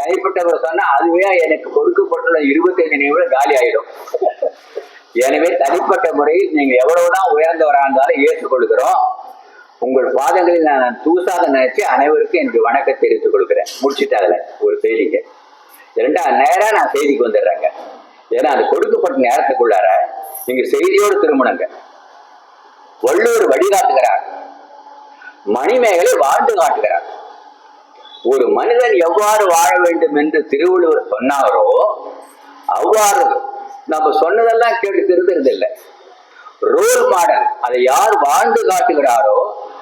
தனிப்பட்டவர் சொன்னா அதுவே எனக்கு கொடுக்கப்பட்டுள்ள இருபத்தைந்து நிமிடம் காலி ஆயிடும். எனவே தனிப்பட்ட முறையில் நீங்க எவ்வளவுதான் உயர்ந்தவரா இருந்தாலும் ஏற்றுக்கொள்கிறோம். உங்கள் பாதங்களில் நான் தூசாக நினைச்சு அனைவருக்கும் எனக்கு வணக்கம் தெரிவித்துக் கொள்கிறேன். முடிச்சுட்டு ஒரு செய்திங்க. இரண்டா நேரா நான் செய்திக்கு வந்துடுறேங்க. ஏன்னா அது கொடுக்கப்பட்ட நேரத்துக்குள்ளார நீங்க செய்தியோடு திருமணங்க வள்ளுவர் வழிகாட்டுகிறார். மணிமேகலை வாழ்ந்து காட்டுகிறார். ஒரு மனிதன் எவ்வாறு வாழ வேண்டும் என்று திருவள்ளுவர் சொன்னாரோ அவ்வாறு நம்ம சொன்னதெல்லாம் கேட்டு திருந்துறது ரோல் மாடல் அதை யார் வாழ்ந்து காட்டுகிறாரோ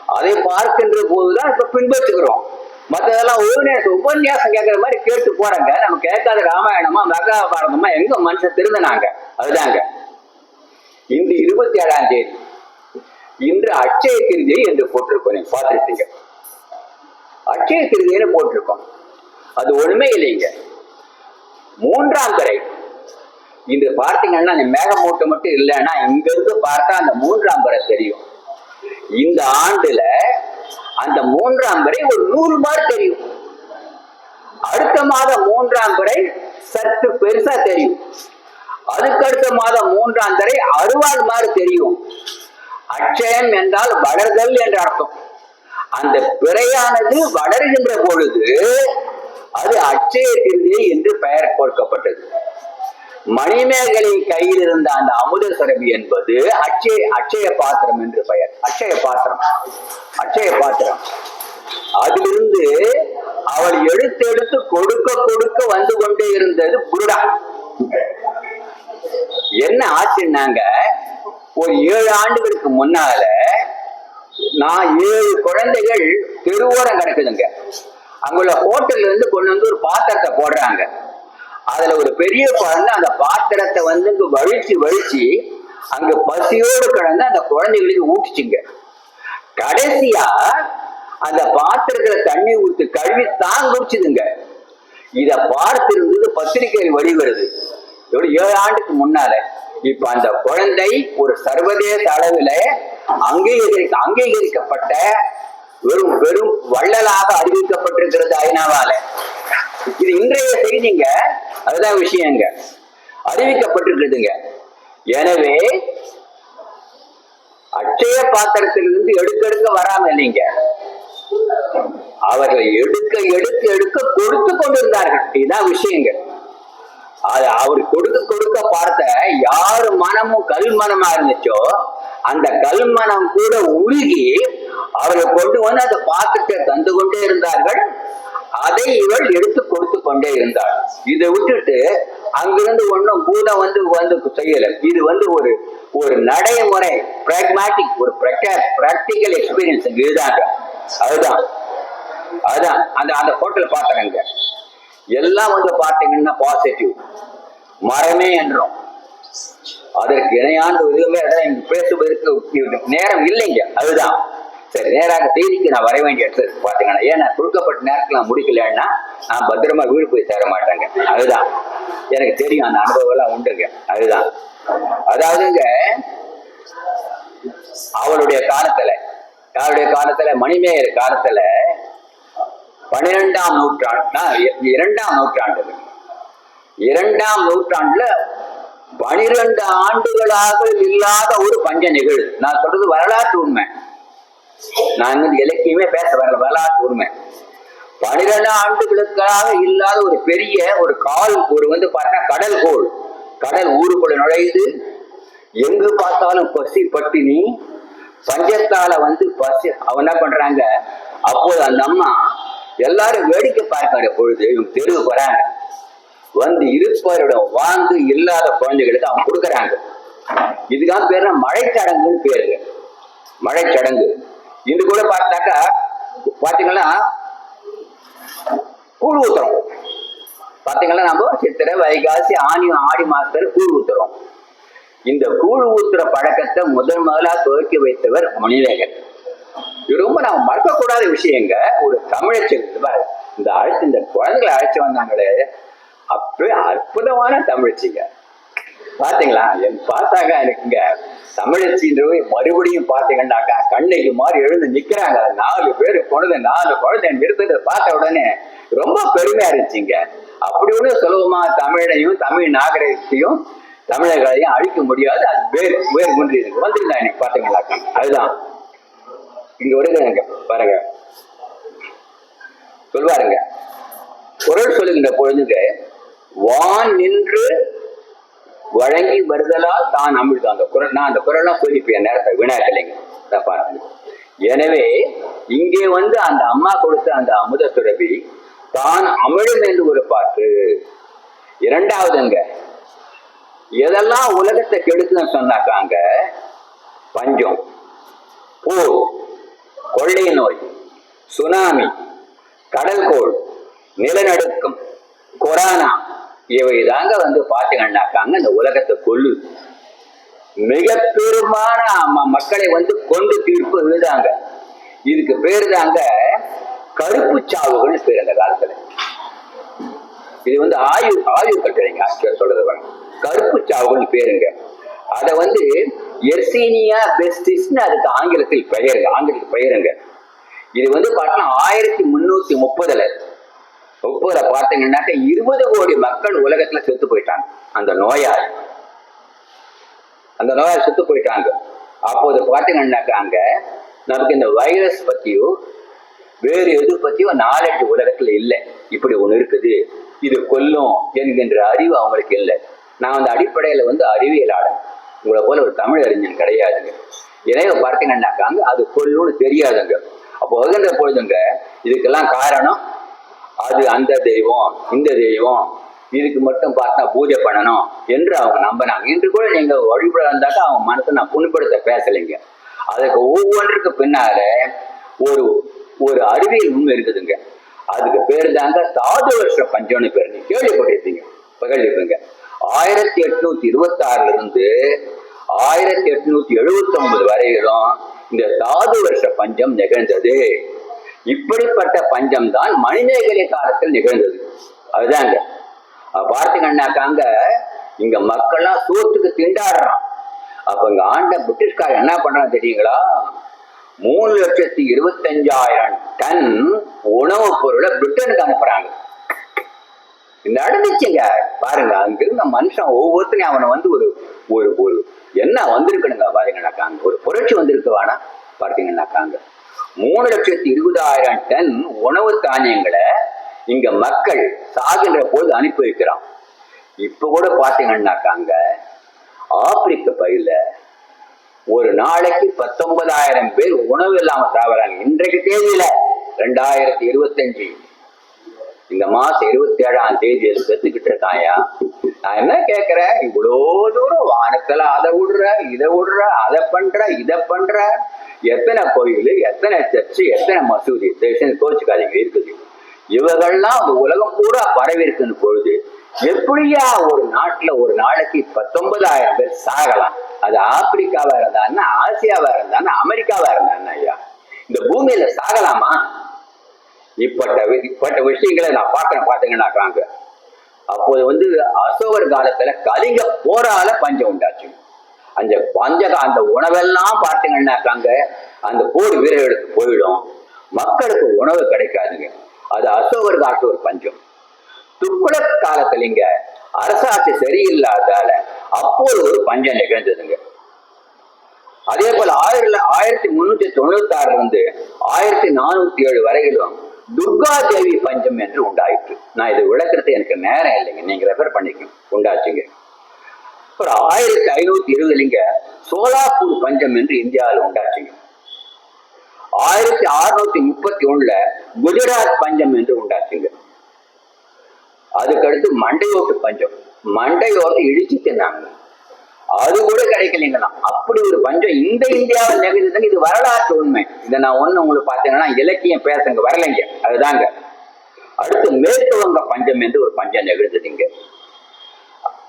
அதை பார்க்கின்ற போதுதான் இப்ப பின்பற்றுகிறோம். மற்றதெல்லாம் உபன்யாசம் உபன்யாசம் கேட்கற மாதிரி கேட்டு போறாங்க. நம்ம கேட்காத ராமாயணமா மகாபாரதமா எங்க மனுஷன் திருந்தினாங்க? அதுதாங்க. இன்று இருபத்தி ஏழாம் தேதி. இன்று அட்சய திருதி என்று போட்டிருக்கோம் நீங்க பார்த்துருக்கீங்க அட்சய திருதின்னு போட்டிருக்கோம். அது ஒண்ணுமே இல்லைங்க. மூன்றாம் கரை இன்று பார்த்தீங்கன்னா அந்த மேகமூட்டம் மட்டும் இல்லைன்னா இங்க இருந்து பார்த்தா அந்த மூன்றாம் கரை தெரியும். இந்த ஆண்டுல அந்த மூன்றாம் பிறை ஒரு நூறு மாதிரி தெரியும். அடுத்த மாதம் மூன்றாம் பிறை சற்று பெருசா தெரியும். அதுக்கடுத்த மாதம் மூன்றாம் பிறை அறுவாள் மாதிரி தெரியும். அட்சயம் என்றால் வளர்தல் என்ற அர்த்தம். அந்த பிறையானது வளர்கின்ற பொழுது அது அச்சய திருதி என்று பெயர் கொடுக்கப்பட்டது மணிமேகலை கையில் இருந்த அந்த அமுத சுரபி என்பது அச்சய அட்சய பாத்திரம் என்று பெயர். அட்சய பாத்திரம். அட்சய பாத்திரம். அதிலிருந்து அவள் எடுத்து எடுத்து கொடுக்க கொடுக்க வந்து கொண்டே இருந்தது புருடா. என்ன ஆச்சுன்னாங்க ஒரு ஏழு ஆண்டுகளுக்கு முன்னால நான் ஏழு குழந்தைகள் தெருவோரம் கிடக்குதுங்க. அங்குள்ள ஹோட்டல்ல இருந்து கொண்டு வந்து ஒரு பாத்திரத்தை போடுறாங்க. அதுல ஒரு பெரிய குழந்தை அந்த பாத்திரத்தை வந்து இங்க வழிச்சு வழிச்சு அங்க பசியோடு கிடந்து அந்த குழந்தைகளுக்கு ஊட்டிச்சுங்க. கடைசியா அந்த பாத்திரத்துல தண்ணி ஊத்து கழுவி தான் குடிச்சுதுங்க இத பார்த்திருந்தது பத்திரிகை வெளிவருது. எவ்வளவு ஏழு ஆண்டுக்கு முன்னால இப்ப அந்த குழந்தை ஒரு சர்வதேச அளவில் அங்கீகரிக்க அங்கீகரிக்கப்பட்ட வெறும் வெறும் வள்ளலாக அறிவிக்கப்பட்டிருக்கிறது ஐநாவால. இது இன்றைய செய்திங்க. அதுதான் விஷயங்க. அறிவிக்கப்பட்டிருக்குதுங்க எனவே அட்சய பாத்திரத்திலிருந்து எடுக்க எடுக்க வராம இல்லைங்க. அவர்கள் எடுக்க எடுக்க எடுக்க கொடுத்து கொண்டிருந்தார்கள். இதுதான் விஷயங்க. அது அவர் கொடுக்க கொடுக்க பார்த்த யாரு மனமும் கல்மனமா இருந்துச்சோ அந்த கல்மனம் கூட உருகி அவரை கொண்டு வந்து அந்த பாத்திரத்தை தந்து கொண்டே இருந்தார்கள். அதை இவள் எடுத்து கொடுத்து கொண்டே இருந்தாள். இதை விட்டுட்டு அங்கிருந்து ஒன்றும் பூதம் வந்து வந்து செய்யல. இது வந்து ஒரு ஒரு நடைமுறை பிராக்மேட்டிக் ஒரு பிராக்டிக்கல் எக்ஸ்பீரியன்ஸ் இதுதாங்க. அதுதான். அதுதான். அந்த அந்த ஹோட்டல் பார்த்தேங்க எல்லாம் வந்து பார்த்தீங்கன்னா பாசிட்டிவ் மரமே என்றும். அதற்கு இணையான ஒரு அதான் இங்க பேசுவதற்கு நேரம் இல்லைங்க. அதுதான். சரி நேராக செய்திக்கு நான் வர வேண்டிய இடத்துல இருக்கு பாத்தீங்கன்னா ஏன்னா கொடுக்கப்பட்ட நேரத்தில் நான் முடிக்கலன்னா நான் பத்திரமா வீடு போய் சேர மாட்டேங்க. அதுதான். எனக்கு தெரியும் அந்த அனுபவம் எல்லாம் உண்டுங்க. அதுதான். அதாவதுங்க அவளுடைய காலத்துல யாருடைய காலத்துல மணிமேயர் காலத்துல பனிரெண்டாம் நூற்றாண்டு இரண்டாம் நூற்றாண்டு. இரண்டாம் நூற்றாண்டுல பனிரெண்டு ஆண்டுகளாக இல்லாத ஒரு பஞ்ச நிகழ்வு. நான் சொல்றது வரலாற்று உண்மை. நான் வந்து இலக்கியமே பேச வரல வரலாற்று உண்மை. பனிரெண்டு ஆண்டுகளுக்காக இல்லாத ஒரு பெரிய ஒரு கால் ஒரு வந்து பார்த்தா கடல் கோள் கடல் ஊருக்குள்ள நுழையுது. எங்கு பார்த்தாலும் பசி பட்டினி. பஞ்சத்தால வந்து பசி அவன் என்ன பண்றாங்க? அப்போது அந்த அம்மா எல்லாரும் வேடிக்கை பார்க்கிற பொழுது இவங்க தெருவு வராங்க. வந்து இருப்பவரிடம் வாழ்ந்து இல்லாத குழந்தைகளுக்கு அவங்க கொடுக்குறாங்க. இதுதான் பேர் மழைச்சடங்குன்னு பேருங்க மழைச்சடங்கு. இது கூட பார்த்தாக்கா பார்த்தீங்கன்னா கூழ் ஊத்துறோம். பார்த்தீங்கன்னா நம்ம சித்திரை வைகாசி ஆணி ஆடி மாசத்துல கூழ் ஊத்துறோம். இந்த கூழ் ஊத்துற பழக்கத்தை முதல் முதலா துவக்கி வைத்தவர் மணிவேகன். இது ரொம்ப நாம் மறக்கக்கூடாத விஷயங்க. ஒரு தமிழச்சி இந்த அழைத்து இந்த குழந்தைகளை அழைச்சு வந்தாங்களே. அப்பவே அற்புதமான தமிழ்ச்சிங்க. பாத்தீங்களா? என் பார்த்தாங்க எனக்குங்க. தமிழச்சின்றவை மறுபடியும் பாத்தீங்கன்னாக்கா கண்ணைக்கு மாதிரி எழுந்து நிக்கிறாங்க. நாலு பேர் பொழுது நாலு குழந்தை நிறுத்தத்தை பார்த்த உடனே ரொம்ப பெருமையா இருந்துச்சுங்க. அப்படி ஒண்ணு சுலபமா தமிழையும் தமிழ் நாகரிகத்தையும் தமிழர்களையும் அழிக்க முடியாது. அது வேறு வேறு ஒன்றி இருக்கு எனக்கு பார்த்தீங்களாக்கா அதுதான். இங்க வருகிறாங்க பாருங்க. சொல்வாருங்க குரல் சொல்லுகின்ற பொழுதுங்க வான் நின்று வழங்கி வருதலால் தான் அமிழ்தம் அந்த குரல் நான் அந்த குரல்லாம் சொல்லிப்பேன் நேரத்தை வினாக்கலைங்க இதை எனவே இங்கே வந்து அந்த அம்மா கொடுத்த அந்த அமுத துறவி தான் அமிழும் என்று ஒரு பாட்டு. இரண்டாவதுங்க எதெல்லாம் உலகத்தை கெடுத்துன்னு சொன்னாக்காங்க பஞ்சம். போர். கொள்ளை நோய் சுனாமி கடல்கோள் நிலநடுக்கம் கொரோனா இவை தாங்க வந்து பார்த்தீங்கன்னாக்காங்க இந்த உலகத்தை கொல்லு மிக பெருமான மக்களை வந்து கொண்டு தீர்ப்பு எழுதாங்க இதுக்கு பேரு தாங்க கருப்பு சாவுகள்னு பேர் அந்த காலத்துல. இது வந்து ஆயு ஆயு கட்டுரைங்க ஆசிரியர் சொல்றது கருப்பு சாவுகள்னு பேருங்க. அத வந்து எர்சீனியா பெஸ்டிஸ்னு அதுக்கு ஆங்கிலத்தில் பெயர் ஆங்கிலத்தில் பெயருங்க. இது வந்து பார்த்தீங்கன்னா ஆயிரத்தி முன்னூத்தி முப்பதுல முப்பதுல பார்த்தீங்கன்னாக்க இருபது கோடி மக்கள் உலகத்துல செத்து போயிட்டாங்க. அந்த நோயால் அந்த நோயால் செத்து போயிட்டாங்க. அப்போது பார்த்தீங்கன்னாக்க அங்க நமக்கு இந்த வைரஸ் பத்தியோ வேறு எது பத்தியோ நாலேஜ் உலகத்துல இல்லை. இப்படி ஒண்ணு இருக்குது. இது கொல்லும் என்கின்ற அறிவு அவங்களுக்கு இல்லை. நான் அந்த அடிப்படையில வந்து அறிவியலாளன். உங்களை போல ஒரு தமிழ் அறிஞன் கிடையாதுங்க. இணைய பார்த்தீங்கன்னாக்காங்க அது கொல்லும்னு தெரியாதுங்க. அப்போ வகுந்த பொழுதுங்க இதுக்கெல்லாம் காரணம் அது அந்த தெய்வம் இந்த தெய்வம் இதுக்கு மட்டும் பார்த்தா பூஜை பண்ணணும் என்று அவங்க நம்பினாங்க. இன்று கூட நீங்க வழிபட இருந்தாக்கா அவங்க மனசை நான் புண்படுத்த பேசலைங்க. அதுக்கு ஒவ்வொன்றுக்கு பின்னால ஒரு ஒரு அறிவியல் உண்மை இருக்குதுங்க. அதுக்கு பேர் தாங்க சாது வருஷ பஞ்சம்னு பேர். நீங்க கேள்விப்பட்டிருப்பீங்க பகலிருப்பீங்க ஆயிரத்தி எட்நூத்தி இருபத்தி ஆறுல இருந்து ஆயிரத்தி எட்நூத்தி எழுபத்தி ஒன்பது வரையிலும் இந்த தாது வருஷ பஞ்சம் நிகழ்ந்தது. இப்படிப்பட்ட பஞ்சம் தான் மணிமேகலை காலத்தில் நிகழ்ந்தது. அதுதாங்க. அப்ப பார்த்தீங்கன்னாக்காங்க இங்க மக்கள்லாம் சோத்துக்கு திண்டாடுறான். அப்ப இங்க ஆண்ட பிரிட்டிஷ்கார் என்ன பண்றான் தெரியுங்களா? மூணு லட்சத்தி இருபத்தஞ்சாயிரம் டன் உணவுப் பொருளை பிரிட்டனுக்கு அனுப்புறாங்க. நடந்துச்சுங்க. பாருங்க அங்கிருந்த மனுஷன் ஒவ்வொருத்தனையும் அவனை வந்து ஒரு ஒரு ஒரு என்ன வந்திருக்கணுங்க. பாருங்கன்னாக்காங்க ஒரு புரட்சி வந்திருக்குவானா பார்த்தீங்கன்னாக்காங்க மூணு லட்சத்தி இருபதாயிரம் டன் உணவு தானியங்களை இங்க மக்கள் சாகின்ற போது அனுப்பி வைக்கிறான். இப்ப கூட பாத்தீங்கன்னாக்காங்க ஆப்பிரிக்க பயில ஒரு நாளைக்கு பத்தொன்பதாயிரம் பேர் உணவு இல்லாம சாவறாங்க இன்றைக்கு தேதியில ரெண்டாயிரத்தி இருபத்தஞ்சு இந்த மாசம் இருபத்தி ஏழாம் தேதி செத்துக்கிட்டு இருக்காயா? நான் என்ன கேக்குறேன்? இவ்வளோ தூரம் வானத்துல அதை விடுற இதை விடுற அதை பண்ற இதை பண்ற. எத்தனை கோயில் எத்தனை சர்ச்சு எத்தனை மசூதி? தயவுசெய்து கோச்சுக்காதீங்க இருக்குது. இவங்கள்லாம் அந்த உலகம் பூரா பரவி இருக்குன்னு பொழுது எப்படியா ஒரு நாட்டுல ஒரு நாளைக்கு பத்தொன்பதாயிரம் பேர் சாகலாம்? அது ஆப்பிரிக்காவா இருந்தான்னா ஆசியாவா இருந்தான்னா அமெரிக்காவா இருந்தான்னா ஐயா? இந்த பூமியில சாகலாமா? இப்பட்ட வி- இப்பட்ட விஷயங்களை நான் பார்க்கணும் பார்த்தீங்கன்னாக்காங்க அப்போது வந்து அசோகர் காலத்துல கலிங்க போரால பஞ்சம் உண்டாச்சு. அந்த பஞ்ச அந்த உணவெல்லாம் பார்த்தீங்கன்னாக்காங்க அந்த போர் வீரர்களுக்கு போயிடும். மக்களுக்கு உணவு கிடைக்காதுங்க. அது அசோகர் காலத்து ஒரு பஞ்சம். துக்குளக் காலத்துலங்க அரசாட்சி சரியில்லாதால அப்போது ஒரு பஞ்சம் நிகழ்ந்ததுங்க. அதே போல ஆயிரத்தி ஆயிரத்தி முன்னூத்தி தொண்ணூத்தி ஆறுல இருந்து ஆயிரத்தி நானூத்தி ஏழு வரையிலும் துர்கா தேவி பஞ்சம் என்று உண்டாயிற்று. நான் இதை விளக்குறது எனக்கு நேரம் இல்லைங்க. நீங்க ரெஃபர் பண்ணிக்கணும் உண்டாச்சுங்க. அப்புறம் ஆயிரத்தி ஐநூத்தி இருபதுலிங்க சோலாப்பூர் பஞ்சம் என்று இந்தியாவில் உண்டாச்சுங்க. ஆயிரத்தி அறுநூத்தி முப்பத்தி ஒண்ணுல குஜராத் பஞ்சம் என்று உண்டாச்சுங்க. அதுக்கடுத்து மண்டையோட்டு பஞ்சம். மண்டையோட்டு இடிச்சு தின்னாங்க. அது கூட கிடைக்கலைங்களாம். அப்படி ஒரு பஞ்சம் இந்த இந்தியாவில் நிகழ்ந்ததுன்னு இது வரலாற்று உண்மை. இதை நான் ஒண்ணு உங்களுக்கு பார்த்தீங்கன்னா இலக்கியம் பேசுங்க வரலைங்க. அதுதாங்க. அடுத்து மேற்கு வங்க பஞ்சம் என்று ஒரு பஞ்சம் நிகழ்ந்ததுங்க.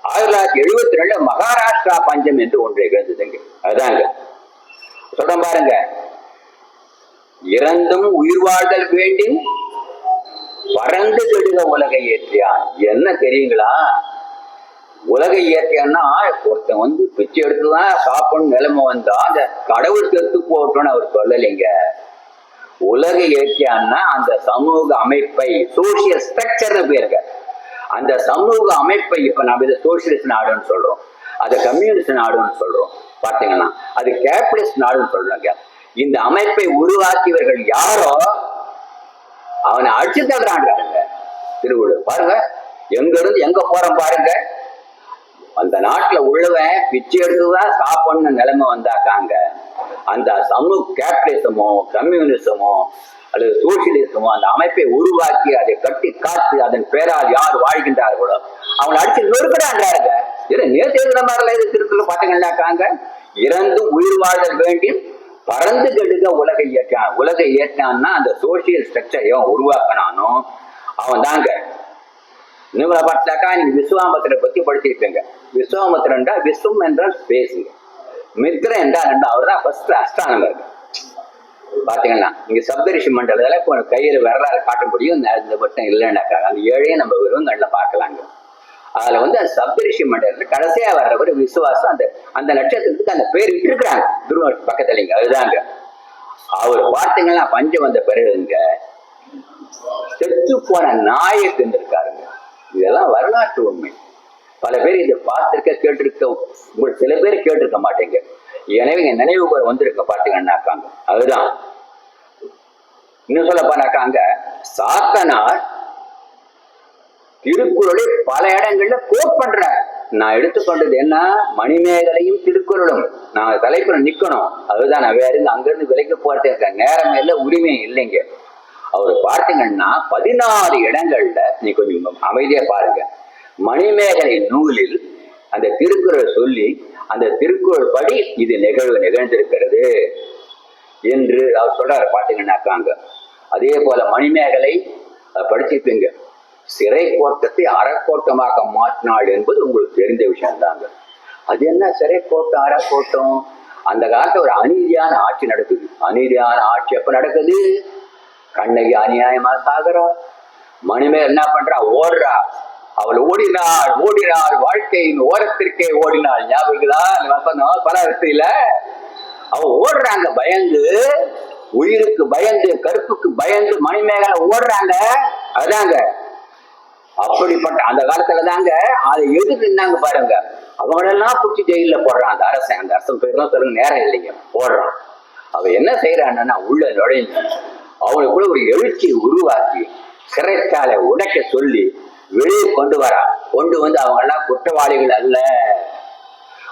ஆயிரத்தி தொள்ளாயிரத்தி எழுபத்தி ரெண்டு மகாராஷ்டிரா பஞ்சம் என்று ஒன்று நிகழ்ந்ததுங்க. அதுதாங்க. சொல்றேன் பாருங்க. இறந்தும் உயிர் வாழ்தல் வேண்டி பறந்து கெடுக உலகை ஏற்றியான். என்ன தெரியுங்களா? உலக இயற்கைன்னா ஒருத்தன் வந்து பிச்சை எடுத்துதான் சாப்பிடணும் நிலைமை வந்தா அந்த கடவுள் செத்து போட்டோன்னு அவர் சொல்லலைங்க. உலக இயற்கையான்னா அந்த சமூக அமைப்பை சோசியல் ஸ்ட்ரக்சர்னு பேருங்க அந்த சமூக அமைப்பை இப்ப நம்ம இதை சோசியலிஸ்ட் நாடுன்னு சொல்றோம். அதை கம்யூனிஸ்ட் நாடுன்னு சொல்றோம். பாத்தீங்கன்னா அது கேபிட்டலிஸ்ட் நாடுன்னு சொல்றாங்க. இந்த அமைப்பை உருவாக்கியவர்கள் யாரோ அவனை அடிச்சு தடுறாங்க திருவள்ளுவர் பாருங்க. எங்க இருந்து எங்க போறோம் பாருங்க. அந்த நாட்டுல உள்ளவன் பிச்சை எடுத்துதான் சாப்பிடணும் நிலைமை வந்தாக்காங்க. அந்த சமூக கேபிட்டலிசமோ கம்யூனிசமோ அல்லது சோசியலிசமோ அந்த அமைப்பை உருவாக்கி அதை கட்டி காத்து அதன் பேரால் யார் வாழ்கின்றார்களோ அவங்களை அடிச்சு நொறுக்கிறாங்க இது நேற்று எழுதுன மாதிரில இது திருக்குள்ள பாத்தீங்கன்னாக்காங்க இறந்தும் உயிர் வாழ்தல் வேண்டி பறந்து கெடுக்க உலக இயற்கான் உலக இயற்றான்னா அந்த சோசியல் ஸ்ட்ரக்சர் எவன் உருவாக்கினானோ அவன் தாங்க இன்னும் பார்த்தாக்கா நீங்க விஸ்வாமத்திரை பத்தி படிச்சிருப்பீங்க விஸ்வாமத்திரன்டா விஸ்வம் என்றால் பேசுங்க. மித்ரன் என்றால் ரெண்டா அவர் தான் ஃபர்ஸ்ட் அஸ்ட்ரானமர் பாத்தீங்கன்னா இங்க சப்தரிஷி மண்டலத்துல இப்போ கையில வரலாறு காட்ட முடியும். இந்த- மட்டும் இல்லைன்னாக்கா அந்த ஏழையும் நம்ம வெறும் கண்ணில் பார்க்கலாங்க. அதுல வந்து அந்த சப்தரிஷி மண்டலத்துல கடைசியா வர்றவர் விசுவாசம். அந்த அந்த நட்சத்திரத்துக்கு அந்த பேர் இருக்கிறாங்க துருவ பக்கத்துல இங்க அதுதாங்க. அவர் பார்த்தீங்கன்னா பஞ்சம் வந்த பிறகுங்க செத்து போன நாயை இருந்திருக்காரு இதெல்லாம் வரலாற்று உண்மை. பல பேர் இதை பார்த்துருக்க கேட்டிருக்க உங்களுக்கு சில பேர் கேட்டிருக்க மாட்டேங்க. எனவே இங்க நினைவு கூட வந்திருக்க பாத்தீங்கன்னாக்காங்க அதுதான். இன்னும் சொல்ல போனாக்காங்க சாத்தனார் திருக்குறளை பல இடங்கள்ல கோட் பண்ற நான் எடுத்துக்கொண்டது என்ன? மணிமேகலையும் திருக்குறளும். நான் தலைப்புல நிக்கணும். அதுதான் நான் வேற இருந்து அங்கிருந்து விலைக்கு போறதுக்கு நேரமே இல்லை உரிமை இல்லைங்க. அவர் பார்த்தீங்கன்னா பதினாறு இடங்கள்ல நீ கொஞ்சம் அமைதியா பாருங்க. மணிமேகலை நூலில் அந்த திருக்குறள் சொல்லி அந்த திருக்குறள் படி இது நிகழ்வு நிகழ்ந்திருக்கிறது என்று அவர் சொல்றாரு பாத்தீங்கன்னாக்காங்க. அதே போல மணிமேகலை படிச்சிருப்பீங்க. சிறை கோட்டத்தை அறக்கோட்டமாக மாற்றினாள் என்பது உங்களுக்கு தெரிந்த விஷயம் தாங்க அது என்ன சிறை கோட்டம் அறக்கோட்டம்? அந்த காலத்துல ஒரு அநீதியான ஆட்சி நடக்குது. அநீதியான ஆட்சி எப்ப நடக்குது? கண்ணகி அநியாயமா சாகுறா? மணிமே என்ன பண்றா? ஓடுறா. அவள் ஓடினாள் ஓடினாள் வாழ்க்கையின் ஓரத்திற்கே ஓடினாள் ஞாபகம் பல இல்ல அவ ஓடுறாங்க பயந்து உயிருக்கு பயந்து கருப்புக்கு பயந்து மணிமேகலை ஓடுறாங்க. அதாங்க. அப்படிப்பட்ட அந்த காலத்துல தாங்க அதை எதிர்த்து நின்னாங்க பாருங்க. அவங்களெல்லாம் பிடிச்சி ஜெயில போடுறான் அந்த அரசன். அந்த அரசன் பேர்லாம் சொல்லுங்க நேரம் இல்லைங்க. போடுறான். அவ என்ன செய்யறான்னா உள்ள நுழைஞ்சு அவனுக்குள்ள ஒரு எழுச்சி உருவாக்கி சிறைச்சாலை உடைக்க சொல்லி வெளியே கொண்டு வரா. கொண்டு வந்து அவங்க எல்லாம் குற்றவாளிகள் அல்ல.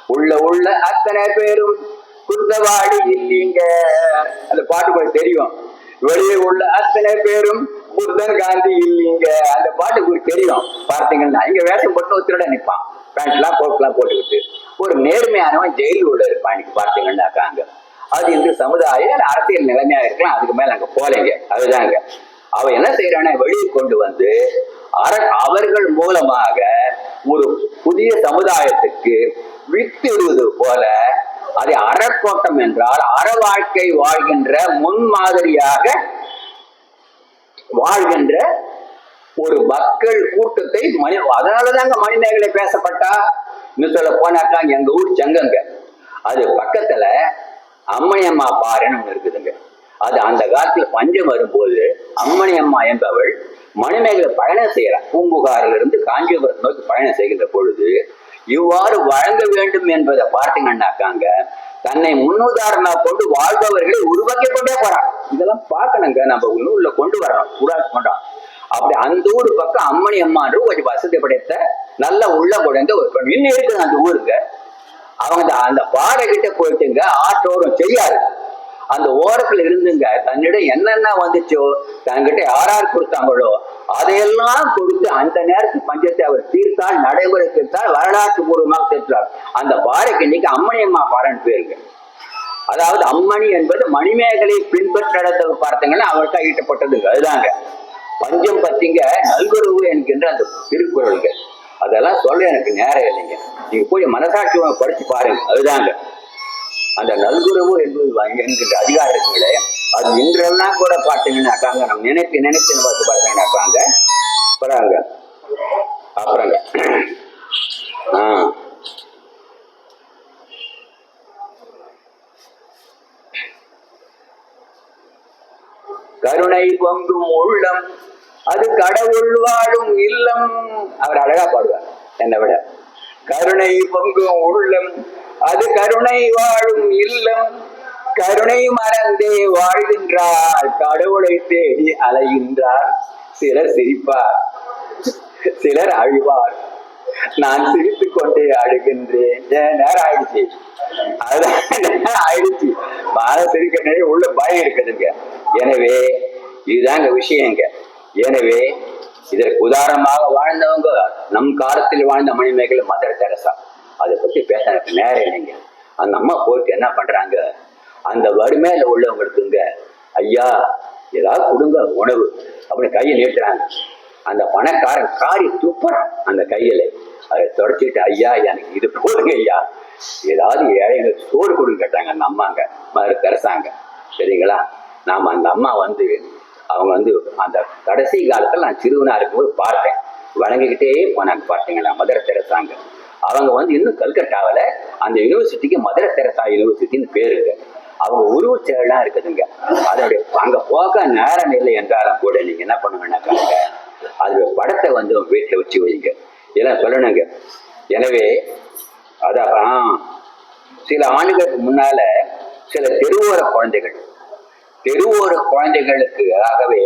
உள்ள உள்ள அத்தனை பேரும் குற்றவாளி இல்லைங்க அந்த பாட்டு உங்களுக்கு தெரியும். வெளியே உள்ள அத்தனை பேரும் புத்தன் காந்தி இல்லைங்க. அந்த பாட்டு உங்களுக்கு தெரியும். பார்த்தீங்கன்னா இங்க வேஷம் போட்டு ஒருத்தரோட நிற்பான். பேண்ட்லாம் கோட்லாம் போட்டுக்கிட்டு. ஒரு நேர்மையானவன் ஜெயில் உள்ள இருப்பான். இன்னைக்கு பார்த்தீங்கன்னாக்காங்க அது இன்று சமுதாய அரசியல் நிலைமையா இருக்கலாம். அதுக்கு மேல அங்க போலைங்க. அதுதாங்க. அவ என்ன செய்யறானா வெளியே கொண்டு வந்து அற அவர்கள் மூலமாக ஒரு புதிய சமுதாயத்துக்கு வித்திடுவது போல அதை அறக்கோட்டம் என்றால் அற வாழ்க்கை வாழ்கின்ற முன்மாதிரியாக வாழ்கின்ற ஒரு மக்கள் கூட்டத்தை மணி அதனாலதாங்க மணிமேகலை பேசப்பட்டா. இன்னும் சொல்ல போனாக்கா எங்க ஊர் சங்கங்க. அது பக்கத்துல அம்மையம்மா பாறைன்னு ஒண்ணு இருக்குதுங்க. அது அந்த காலத்துல பஞ்சம் வரும்போது அம்மணி அம்மா என்பவள் மணிமேகலை பயணம் செய்யறான் பூம்புகாரிலிருந்து இருந்து காஞ்சிபுரம் நோக்கி பயணம் செய்கின்ற பொழுது இவ்வாறு வழங்க வேண்டும் என்பதை பார்த்தீங்கன்னாக்காங்க தன்னை முன்னுதாரணமா கொண்டு வாழ்பவர்களை உருவாக்கி கொண்டே போறான். இதெல்லாம் பார்க்கணுங்க. நம்ம நூல்ல கொண்டு வரணும். உருவாக்கி கொண்டோம் அப்படி அந்த ஊர் பக்கம் அம்மணி அம்மான்ற கொஞ்சம் வசதி படைத்த நல்ல உள்ள குழந்தை ஒரு பெண். இன்னும் இருக்குது அந்த ஊருக்கு அவங்க அந்த- அந்த பாறை கிட்ட போயிட்டுங்க ஆற்றோரம் செய்யாது அந்த ஓரத்துல இருந்துங்க தன்னிடம் என்னென்ன வந்துச்சோ தன்கிட்ட யார் யார் கொடுத்தாங்களோ அதையெல்லாம் கொடுத்து அந்த நேரத்து பஞ்சத்தை அவர் தீர்த்தால் நடைமுறை தீர்த்தால் வரலாற்று பூர்வமாக தீர்த்தார். அந்த பாறைக்கு இன்னைக்கு அம்மணி அம்மா பாறைன்னு பேருங்க அதாவது அம்மணி என்பது மணிமேகலை பின்பற்ற இடத்தை பார்த்தீங்கன்னா அவருக்காக ஈட்டப்பட்டதுங்க அதுதாங்க. பஞ்சம் பத்திங்க நல்குறவு என்கின்ற அந்த திருக்குறள்கள். அதெல்லாம் சொல்ல எனக்கு நேரம் இல்லைங்க. நீங்க போய் மனசாட்சி படிச்சு பாருங்க. அதுதாங்க. அந்த நல்குறவு என்பது என்கின்ற அதிகாரம் இருக்குங்களே அது இன்றெல்லாம் கூட பார்த்தீங்கன்னாக்காங்க நம்ம நினைத்து நினைத்து பார்த்து பார்த்தீங்கன்னாக்காங்க பராங்க அப்புறங்க. ஆ. கருணை பொங்கும் உள்ளம் அது கடவுள் வாழும் இல்லம். அவர் அழகா பாடுவார் என்னை விட. கருணை பொங்கும் உள்ளம் அது கருணை வாழும் இல்லம். கருணை மறந்தே வாழ்கின்றார் கடவுளை தேடி அலைகின்றார். சிலர் சிரிப்பார் சிலர் அழுவார். நான் சிரித்துக் கொண்டே அழுகின்றேன் நேரம் ஆயிடுச்சு. அதான் ஆயிடுச்சு. மாத சிரிக்க உள்ள பயம் இருக்குதுங்க எனவே இதுதாங்க விஷயங்க. எனவே இதற்கு உதாரணமாக வாழ்ந்தவங்க நம் காலத்தில் வாழ்ந்த மணிமேகலை மதர் தெரசா. அதை பத்தி பேச எனக்கு நேரம் இல்லைங்க. அந்த அம்மா போயிட்டு என்ன பண்றாங்க? அந்த வறுமையில உள்ளவங்களுக்குங்க ஐயா ஏதாவது கொடுங்க உணவு அப்படின்னு கையை நீட்டுறாங்க. அந்த பணக்காரன் காரி துப்புறான் அந்த கையில. அதை தொடச்சிட்டு ஐயா எனக்கு இது போடுங்க ஐயா. ஏதாவது ஏழைகளுக்கு சோறு கொடுங்க கேட்டாங்க அந்த அம்மாங்க மறு தெரசாங்க. சரிங்களா? நாம அந்த அம்மா வந்து அவங்க வந்து அந்த கடைசி காலத்தில் நான் சிறுவனாக இருக்கும்போது பார்த்தேன். வணங்கிக்கிட்டே போனாங்க பார்த்தீங்களா மதுரை தெரசாங்க. அவங்க வந்து இன்னும் கல்கட்டாவில் அந்த யூனிவர்சிட்டிக்கு மதுரை தெரசா யூனிவர்சிட்டின்னு பேருங்க அவங்க உருவச்செயலாம் இருக்குதுங்க. அதனுடைய அங்கே போக நேரம் இல்லை என்றாலும் கூட நீங்கள் என்ன பண்ணுங்கன்னாக்காங்க அது படத்தை வந்து உங்க வீட்டில் வச்சு வைங்க. இதெல்லாம் சொல்லணுங்க. எனவே அதான் சில ஆண்டுகளுக்கு முன்னால சில தெருவோர குழந்தைகள் தெருவோர குழந்தைகளுக்காகவே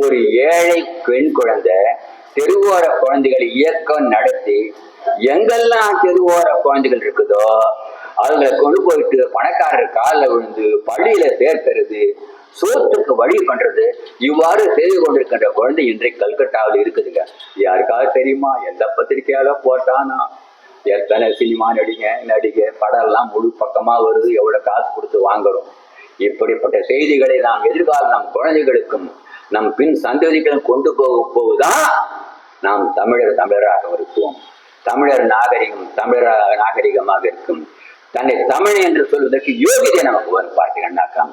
ஒரு ஏழை பெண் குழந்தை தெருவோர குழந்தைகள் இயக்கம் நடத்தி எங்கெல்லாம் தெருவோர குழந்தைகள் இருக்குதோ அவங்களை கொண்டு போயிட்டு பணக்காரர் காலில் விழுந்து பள்ளியில சேர்க்கிறது சோத்துக்கு வழி பண்றது இவ்வாறு செய்து கொண்டிருக்கின்ற குழந்தை இன்றைக்கு கல்கட்டாவில் இருக்குதுங்க. யாருக்காவது தெரியுமா? எந்த பத்திரிக்கையால போட்டானா? எத்தனை சினிமா நடிகை நடிகை படம் எல்லாம் முழு பக்கமா வருது எவ்வளவு காசு கொடுத்து வாங்குறோம். இப்படிப்பட்ட செய்திகளை நாம் எதிர்கால நம் குழந்தைகளுக்கும் நம் பின் சந்ததிகளும் கொண்டு போக போதுதான் நாம் தமிழர் தமிழராக இருப்போம். தமிழர் நாகரிகம் தமிழர் நாகரிகமாக இருக்கும். தன்னை தமிழ் என்று சொல்வதற்கு யோகிதை நமக்கு வரும் பார்த்தீங்கன்னாக்கா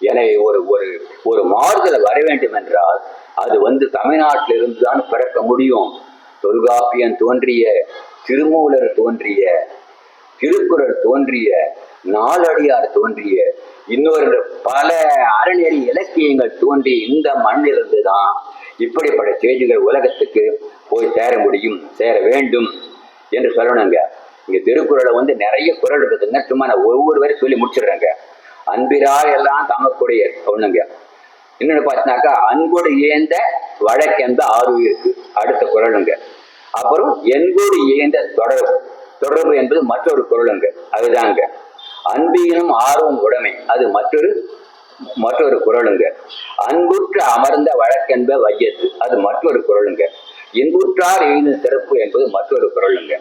எனவே ஒரு ஒரு ஒரு மாறுதல் வர வேண்டும் என்றால் அது வந்து தமிழ்நாட்டிலிருந்து தான் பிறக்க முடியும். தொல்காப்பியன் தோன்றிய திருமூலர் தோன்றிய திருக்குறள் தோன்றிய நாலடியார் தோன்றிய இன்னொரு பல அறநெறி இலக்கியங்கள் தோன்றி இந்த மண்ணிலிருந்து தான் இப்படிப்பட்ட செய்திகள் உலகத்துக்கு போய் சேர முடியும் சேர வேண்டும் என்று சொல்லணுங்க. இங்க திருக்குறளை வந்து நிறைய குறள் இருக்குதுங்க சும்மா நான் ஒவ்வொரு வரையும் சொல்லி முடிச்சிடுறேங்க. அன்பிரால் எல்லாம் தமக்குடைய ஒண்ணுங்க. இன்னொன்னு பார்த்தீங்கன்னாக்கா அன்போடு ஏந்த வழக்கெந்த ஆறுயிருக்கு அடுத்த குரலுங்க. அப்புறம் என்போடு ஏந்த தொடர்பு. தொடர்பு என்பது மற்றொரு குரலுங்க. அதுதாங்க. அன்பினும் ஆர்வம் உடைமை. அது மற்றொரு மற்றொரு குறளுங்க. அன்புற்று அமர்ந்த வழக்கென்ப வையத்து. அது மற்றொரு குறளுங்க. இன்புற்றார் எழுந்த சிறப்பு என்பது மற்றொரு குறளுங்க.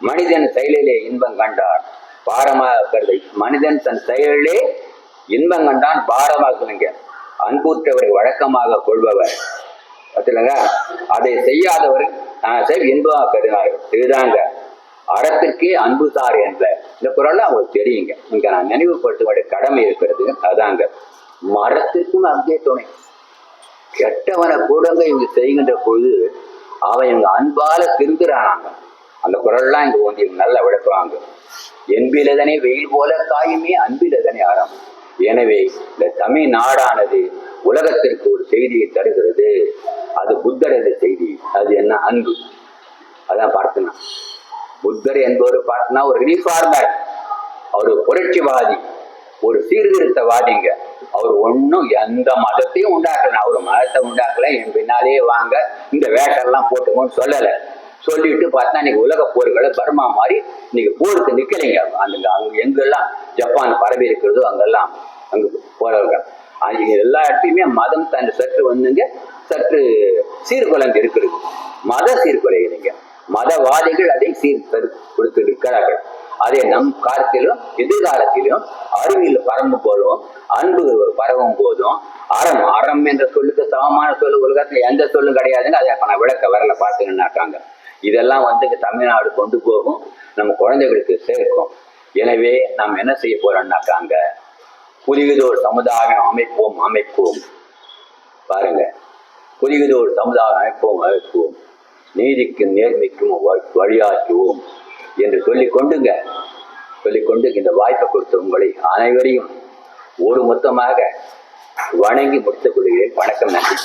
மனிதன் செயலிலே இன்பம் கண்டான் பாரமாக கருதை. மனிதன் தன் செயலிலே இன்பம் கண்டான் பாரமாக்குனுங்க அன்புற்றவரை வழக்கமாக கொள்பவர். பார்த்துலங்க அதை செய்யாதவர் ஆஹ், சரி இன்பமாக கருதினார்கள். இதுதாங்க. மரத்திற்கே அன்பு சார் என்ற இந்த குரல்ல அவங்களுக்கு தெரியுங்க. இங்க நான் நினைவுபடுத்த வேண்டிய கடமை இருக்கிறது. அதாங்க மரத்துக்கும் அங்கே துணை. கெட்டவனை கூடங்க இவங்க செய்கின்ற பொழுது அவன் இவங்க அன்பால திருந்துறானாங்க. அந்த குரல்லாம் இங்க வந்து இவங்க நல்லா விளக்குவாங்க. என்பிலதனை வெயில் போல காயுமே அன்பிலதனை அறம். எனவே இந்த தமிழ் நாடானது உலகத்திற்கு ஒரு செய்தியை தருகிறது. அது புத்தரது செய்தி. அது என்ன? அன்பு. அதான் பார்த்தனா புத்தர் என்பவர் பார்த்தனா ஒரு ரிஃபார்மர் அவர் புரட்சிவாதி ஒரு சீர்திருத்தவாதிங்க. அவர் ஒன்றும் எந்த மதத்தையும் உண்டாக்கல அவர் மதத்தை உண்டாக்கல என் பின்னாலே வாங்க இந்த வேஷம்லாம் போட்டுக்கோன்னு சொல்லலை. சொல்லிட்டு பார்த்தா இன்னைக்கு உலக போர்களை பர்மா மாதிரி இன்னைக்கு போருக்கு நிக்கலைங்க. அந்த அங்க எங்கெல்லாம் ஜப்பான் பரவி இருக்கிறதோ அங்கெல்லாம் அங்க போறவங்க. எல்லா இடத்துலையுமே மதம் தன் சற்று வந்துங்க சற்று சீர்குலைந்து இருக்குது. மத சீர்குலை இல்லைங்க மதவாதிகள் அதை சீர்த்து கொடுத்து இருக்கிறார்கள் அதை நம் காலத்திலும் எதிர்காலத்திலும் அறிவியல் பரம்பு போதும் அன்பு பரவும் போதும் அறம் அறம் என்ற சொல்லுக்கு சமமான சொல்லு உலகத்துல எந்த சொல்லும் கிடையாதுங்க. அதை நான் விளக்க வரல பார்த்துக்கின்னாக்காங்க இதெல்லாம் வந்து தமிழ்நாடு கொண்டு போகும் நம்ம குழந்தைகளுக்கு சேர்க்கும். எனவே நாம் என்ன செய்ய போறோம்னாக்காங்க புதியதோர் சமுதாயம் அமைப்போம் அமைப்போம். பாருங்க. புதியதோர் சமுதாயம் அமைப்போம் அமைப்போம். நீதிக்கும் நேர்மைக்கும் வழியாற்றுவோம் என்று சொல்லி கொண்டுங்க. சொல்லிக்கொண்டு இந்த வாய்ப்பை கொடுத்த உங்களை அனைவரையும் ஒரு மொத்தமாக வணங்கி முடித்துக் கொள்கிறேன். வணக்கம் நன்றி.